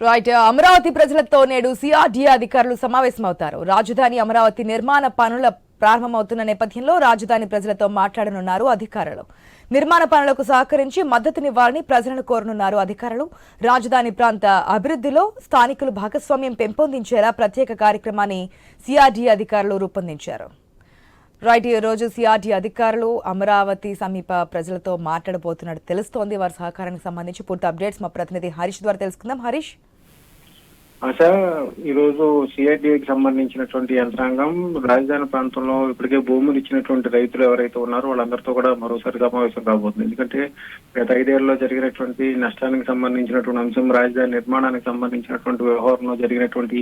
Right Amaravati ప్రజలతో నేడు CRDA అధికారులు సమావేశమవుతారు. రాజధాని అమరావతి నిర్మాణ పనుల ప్రారంభమవుతున్న నేపథ్యంలో రాజధాని ప్రజలతో మాట్లాడనున్నారు అధికారులు. నిర్మాణ పనులకు సహకరించి మద్దతునివ్వాలని ప్రజలను కోరనున్నారు అధికారులు. రాజధాని ప్రాంత అభివృద్ధిలో స్థానికులు భాగస్వామ్యం పెంపొందించేలా ప్రత్యేక కార్యక్రమాన్ని సిఆర్డీఏ అధికారులు రూపొందించారు. రైట్ ఈ రోజు సిఆర్టీ అధికారులు అమరావతి సమీప ప్రజలతో మాట్లాడబోతున్నట్టు తెలుస్తోంది. వారి సహకారానికి సంబంధించి పూర్తి అప్డేట్స్ మా ప్రతినిధి హరీష్ ద్వారా తెలుసుకుందాం. హరీష్? ఆశ ఈరోజు సిఐటికి సంబంధించినటువంటి యంత్రాంగం రాజధాని ప్రాంతంలో ఇప్పటికే భూములు ఇచ్చినటువంటి రైతులు ఎవరైతే ఉన్నారో వాళ్ళందరితో కూడా మరోసారి సమావేశం కాబోతుంది. ఎందుకంటే గత ఐదేళ్ళలో జరిగినటువంటి నష్టానికి సంబంధించినటువంటి అంశం రాజధాని నిర్మాణానికి సంబంధించినటువంటి వ్యవహారంలో జరిగినటువంటి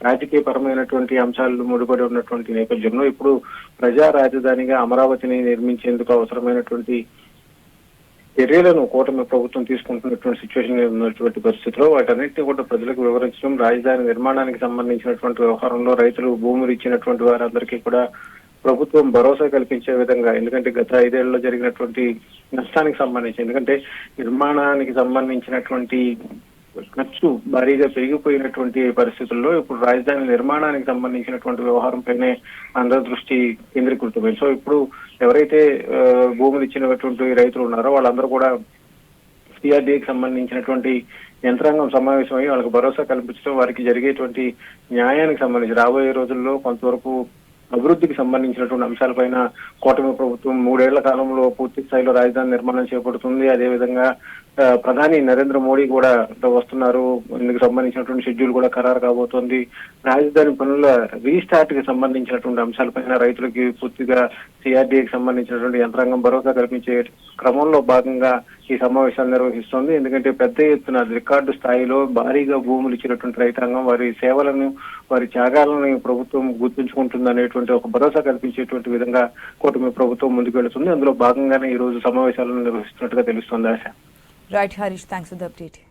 రాజకీయ పరమైనటువంటి అంశాలు ముడిపడి ఉన్నటువంటి నేపథ్యంలో ఇప్పుడు ప్రజా రాజధానిగా అమరావతిని నిర్మించేందుకు అవసరమైనటువంటి చర్యలను కూటమి ప్రభుత్వం తీసుకుంటున్నటువంటి సిచ్యువేషన్ ఉన్నటువంటి పరిస్థితిలో వాటన్నిటిని కూడా ప్రజలకు వివరించడం రాజధాని నిర్మాణానికి సంబంధించినటువంటి వ్యవహారంలో రైతులు భూములు ఇచ్చినటువంటి వారందరికీ కూడా ప్రభుత్వం భరోసా కల్పించే విధంగా ఎందుకంటే గత ఐదేళ్ళలో జరిగినటువంటి నష్టానికి సంబంధించి ఎందుకంటే నిర్మాణానికి సంబంధించినటువంటి ఖర్చు భారీగా పెరిగిపోయినటువంటి పరిస్థితుల్లో ఇప్పుడు రాజధాని నిర్మాణానికి సంబంధించినటువంటి వ్యవహారంపైనే అందరి దృష్టి కేంద్రీకృతమైంది. సో ఇప్పుడు ఎవరైతే భూములు ఇచ్చినటువంటి రైతులు ఉన్నారో వాళ్ళందరూ కూడా సిఆర్డీకి సంబంధించినటువంటి యంత్రాంగం సమావేశమై వాళ్ళకి భరోసా కల్పించడం వారికి జరిగేటువంటి న్యాయానికి సంబంధించి రాబోయే రోజుల్లో కొంతవరకు అభివృద్ధికి సంబంధించినటువంటి అంశాలపైన కూటమి ప్రభుత్వం మూడేళ్ళ కాలంలో పూర్తి స్థాయిలో రాజధాని నిర్మాణం చేపడుతుంది. అదేవిధంగా ప్రధాని నరేంద్ర మోడీ కూడా వస్తున్నారు. ఇందుకు సంబంధించినటువంటి షెడ్యూల్ కూడా ఖరారు కాబోతోంది. రాజధాని పనుల రీస్టార్ట్కి సంబంధించినటువంటి అంశాలపైన రైతులకి పూర్తిగా సిఆర్డీఏకి సంబంధించినటువంటి యంత్రాంగం భరోసా కల్పించే క్రమంలో భాగంగా ఈ సమావేశాలు నిర్వహిస్తోంది. ఎందుకంటే పెద్ద ఎత్తున రికార్డు స్థాయిలో భారీగా భూములు ఇచ్చినటువంటి రైతాంగం వారి సేవలను వారి త్యాగాలను ప్రభుత్వం గుర్తుంచుకుంటుంది అనేటువంటి ఒక భరోసా కల్పించేటువంటి విధంగా కూటమి ప్రభుత్వం ముందుకు వెళుతుంది. అందులో భాగంగానే ఈ రోజు సమావేశాలను నిర్వహిస్తున్నట్టుగా తెలుస్తోంది ఆశ. Right, Harish, thanks for the update.